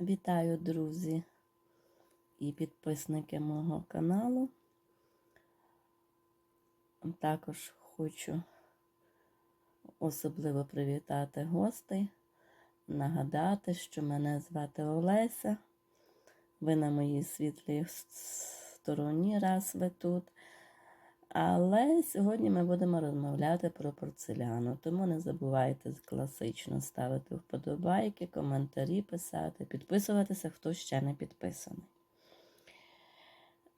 Вітаю, друзі і підписники мого каналу. Також хочу особливо привітати гостей, нагадати, що мене звати Олеся. Ви на моїй світлій стороні, раз ви тут. Але сьогодні ми будемо розмовляти про порцеляну, тому не забувайте класично ставити вподобайки, коментарі писати, підписуватися, хто ще не підписаний.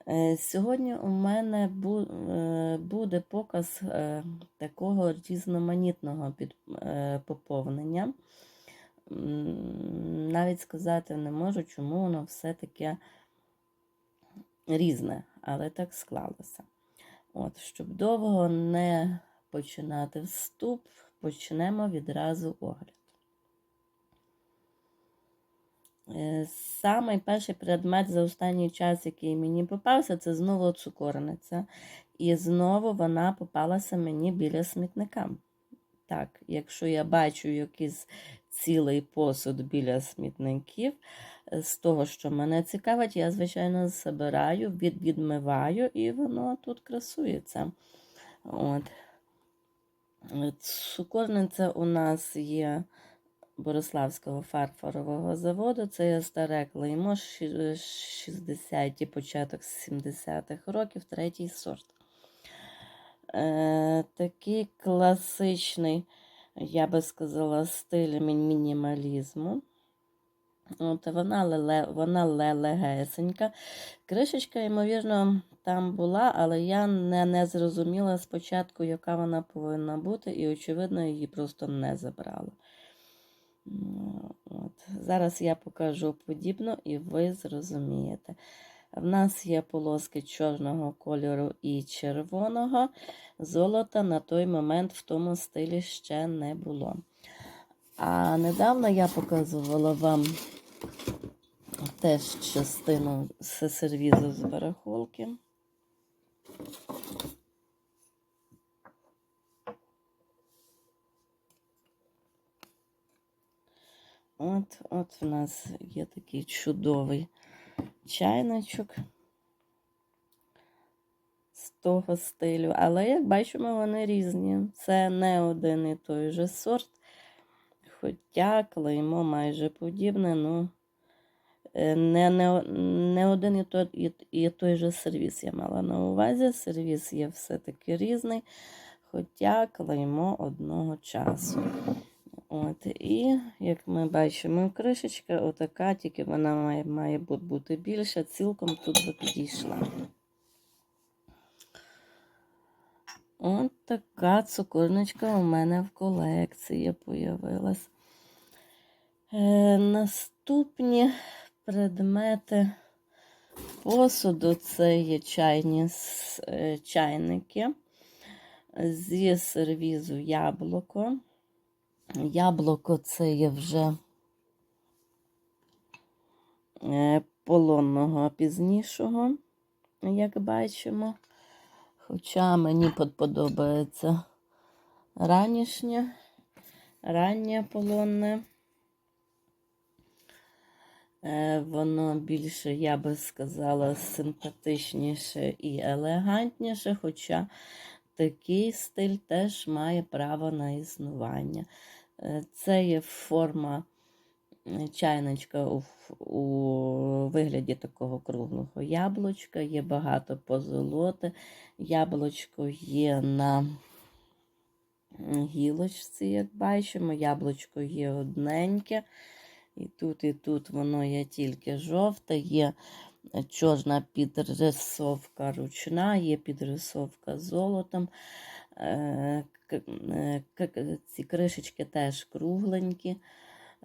Е, Сьогодні у мене е, буде показ е, такого різноманітного поповнення. Навіть сказати не можу, чому воно все таке різне, але так склалося. От, щоб довго не починати вступ, почнемо відразу огляд. Е, Самий перший предмет за останній час, який мені попався, це знову цукорниця. І знову вона попалася мені біля смітника. Так, якщо я бачу якийсь цілий посуд біля смітників, з того, що мене цікавить, я, звичайно, забираю, від, відмиваю, і воно тут красується. От. Е, Цукорниця у нас є Бориславського фарфорового заводу. Це є старе клеймо 60-ті, початок 70-х років, третій сорт. Е, такий класичний, я би сказала, стиль мінімалізму. От вона леле, вона лелегесенька. Кришечка, ймовірно, там була, але я не, не зрозуміла спочатку, яка вона повинна бути, і, очевидно, її просто не забрала. Ну, От. Зараз я покажу подібно, і ви зрозумієте. В нас є полоски чорного кольору і червоного. Золота на той момент в тому стилі ще не було. А недавно я показувала вам теж частину сервізу з барахолки. От, от в нас є такий чудовий чайничок з того стилю. Але, як бачимо, вони різні. Це не один і той же сорт. Хоча клеймо майже подібне, ну е, не, не, не один і той, і, і той же сервіс я мала на увазі. Сервіс є все-таки різний, хоча клеймо одного часу. От, і, як ми бачимо, кришечка отака, тільки вона має, має бути більша, цілком тут би підійшла. От така цукорничка у мене в колекції появилась. Е, наступні предмети посуду це є чайні е, чайники зі сервізу яблуко. Яблуко це є вже е, полонного пізнішого, як бачимо. Хоча мені подобається ранішнє, раннє полонне. Е, Воно більше, я би сказала, симпатичніше і елегантніше, хоча такий стиль теж має право на існування. Е, Це є форма чайничка у, у вигляді такого круглого яблучка, є багато позолоти. Яблучко є на гілочці, як бачимо, яблучко є одненьке. І тут, і тут воно є тільки жовте, є чорна підрисовка ручна, є підрисовка золотом. Е, е, Ці кришечки теж кругленькі,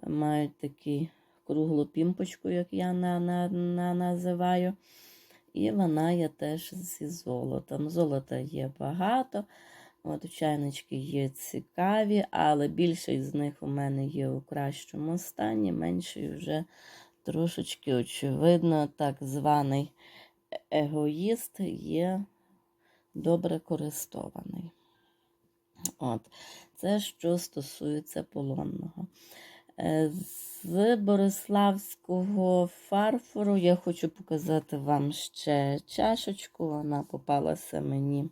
мають таку круглу пімпочку, як я на, на, на, називаю. І вона є теж зі золотом. Золота є багато. От чайнички є цікаві, але більшість з них у мене є у кращому стані, менший вже трошечки, очевидно, так званий егоїст є добре користований. От. Це що стосується полонного. Е, З Бориславського фарфору я хочу показати вам ще чашечку. Вона попалася мені.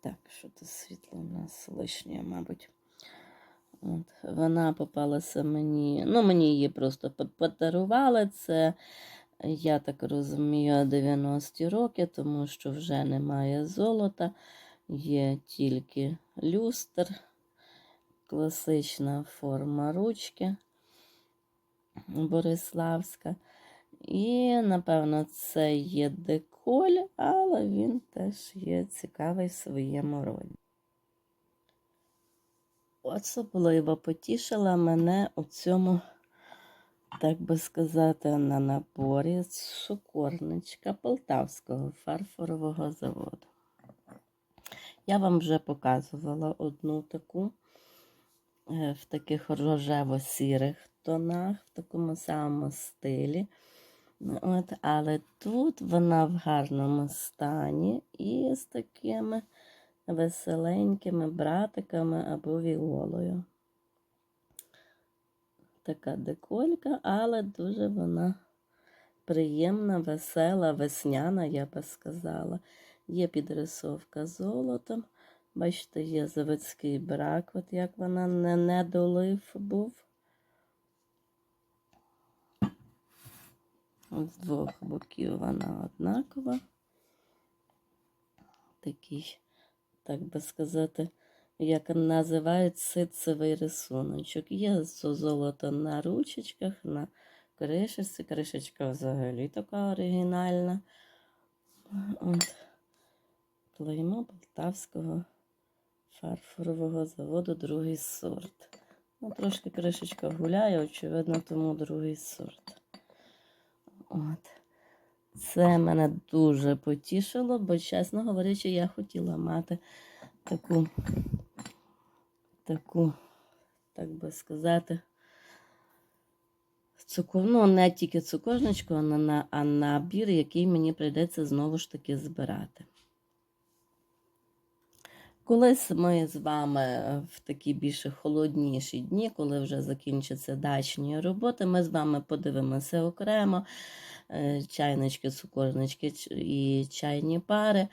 Так, що тут світло у нас лишнє, мабуть. От, вона попалася мені. Ну, мені її просто подарували. Це, я так розумію, 90-ті роки, тому що вже немає золота, є тільки люстр, класична форма ручки Бориславська. І, напевно, це є деколь, але він теж є цікавий в своєму роді. Особливо потішила мене у цьому, так би сказати, на наборі цукорничка Полтавського фарфорового заводу. Я вам вже показувала одну таку е, в таких рожево-сірих тонах, в такому самому стилі. Ну, От, але тут вона в гарному стані і з такими веселенькими братиками або віолою. Така деколька, але дуже вона приємна, весела, весняна, я би сказала. Є підрисовка золотом. Бачите, є заводський брак, от як вона не недолив був. От з двох боків вона однакова. Такий, так би сказати, як називають ситцевий рисуночок. Є золото на ручечках, на кришечці. Кришечка взагалі така оригінальна. От. Клеймо Полтавського фарфорового заводу другий сорт. Ну, трошки кришечка гуляє, очевидно, тому другий сорт. От. Це мене дуже потішило, бо, чесно говорячи, я хотіла мати таку, таку, так би сказати, цукор, ну, не тільки цукорничку, а набір, який мені прийдеться знову ж таки збирати. Колись ми з вами в такі більше холодніші дні, коли вже закінчаться дачні роботи, ми з вами подивимося окремо е, чайнички, цукорнички і чайні пари.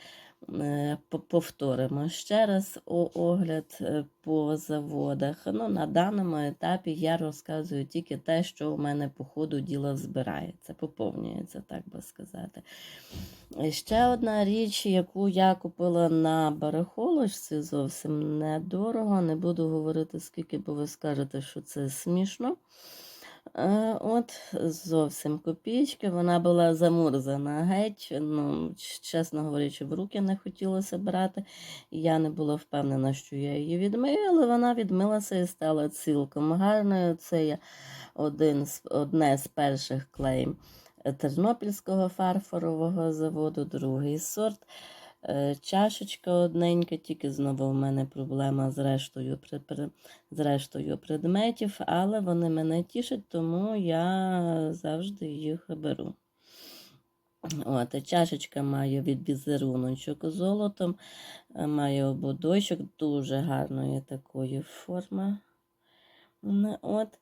Е, по- Повторимо ще раз огляд е, по заводах. Ну, на даному етапі я розказую тільки те, що у мене по ходу діла збирається, поповнюється, так би сказати. Ще одна річ, яку я купила на барахолочці, зовсім недорого. Не буду говорити, скільки, бо ви скажете, що це смішно. Е, От, зовсім копійки. Вона була замурзана геть. Ну, чесно говорячи, в руки не хотілося брати. Я не була впевнена, що я її відмию, але вона відмилася і стала цілком гарною. Це є один з, одне з перших клейм Тернопільського фарфорового заводу, другий сорт. Е, Чашечка одненька, тільки знову в мене проблема з рештою, з рештою предметів, але вони мене тішать, тому я завжди їх беру. От, чашечка має від візеруночок золотом, е, має ободочок дуже гарної такої форми. От,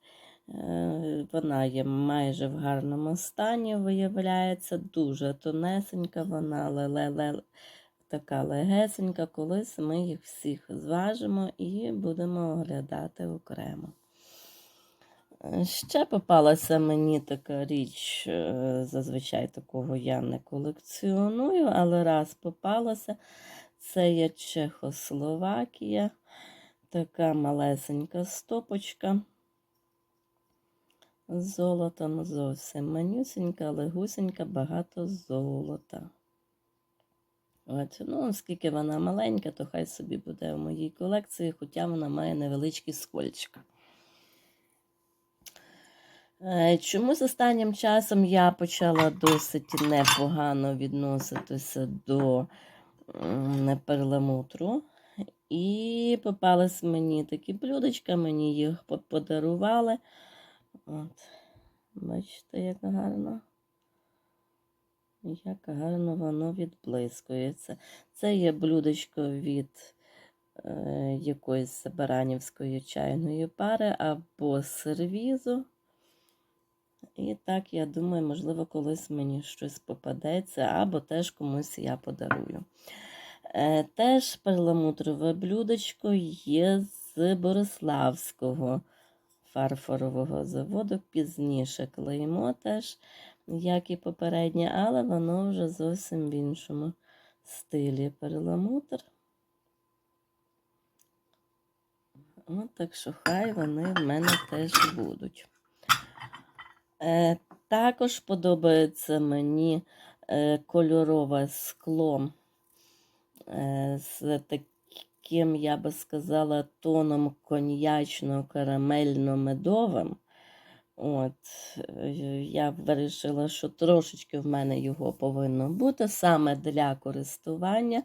е, вона є майже в гарному стані, виявляється, дуже тонесенька, вона ле-ле-ле, така легесенька. Колись ми їх всіх зважимо і будемо оглядати окремо. Е, Ще попалася мені така річ, е, зазвичай такого я не колекціоную, але раз попалася, це є Чехословакія, така малесенька стопочка з золотом, зовсім манюсенька, але багато золота. От, ну, оскільки вона маленька, то хай собі буде в моїй колекції, хоча вона має невеличкі скольчика. Е, Чомусь останнім часом я почала досить непогано відноситися до перламутру. І попались мені такі блюдечка, мені їх подарували. От, бачите, як гарно. Як гарно воно відблискується. Це є блюдечко від е, якоїсь баранівської чайної пари або сервізу. І так, я думаю, можливо, колись мені щось попадеться, або теж комусь я подарую. Е, Теж перламутрове блюдечко є з Бориславського фарфорового заводу. Пізніше клеймо теж, як і попереднє, але воно вже зовсім в іншому стилі перламутр. От так що хай вони в мене теж будуть. Е, також подобається мені е, кольорове скло е, з таким, я би сказала, тоном коньячно-карамельно-медовим. От, е, я вирішила, що трошечки в мене його повинно бути саме для користування.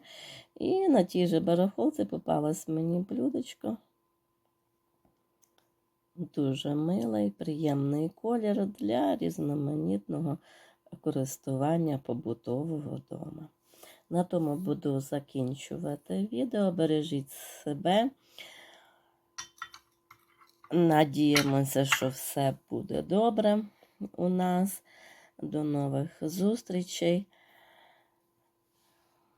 І на тій же барахолці попалось мені блюдечко. Дуже милий, приємний колір для різноманітного користування побутового дома. На тому буду закінчувати відео. Бережіть себе. Надіємося, що все буде добре у нас. До нових зустрічей.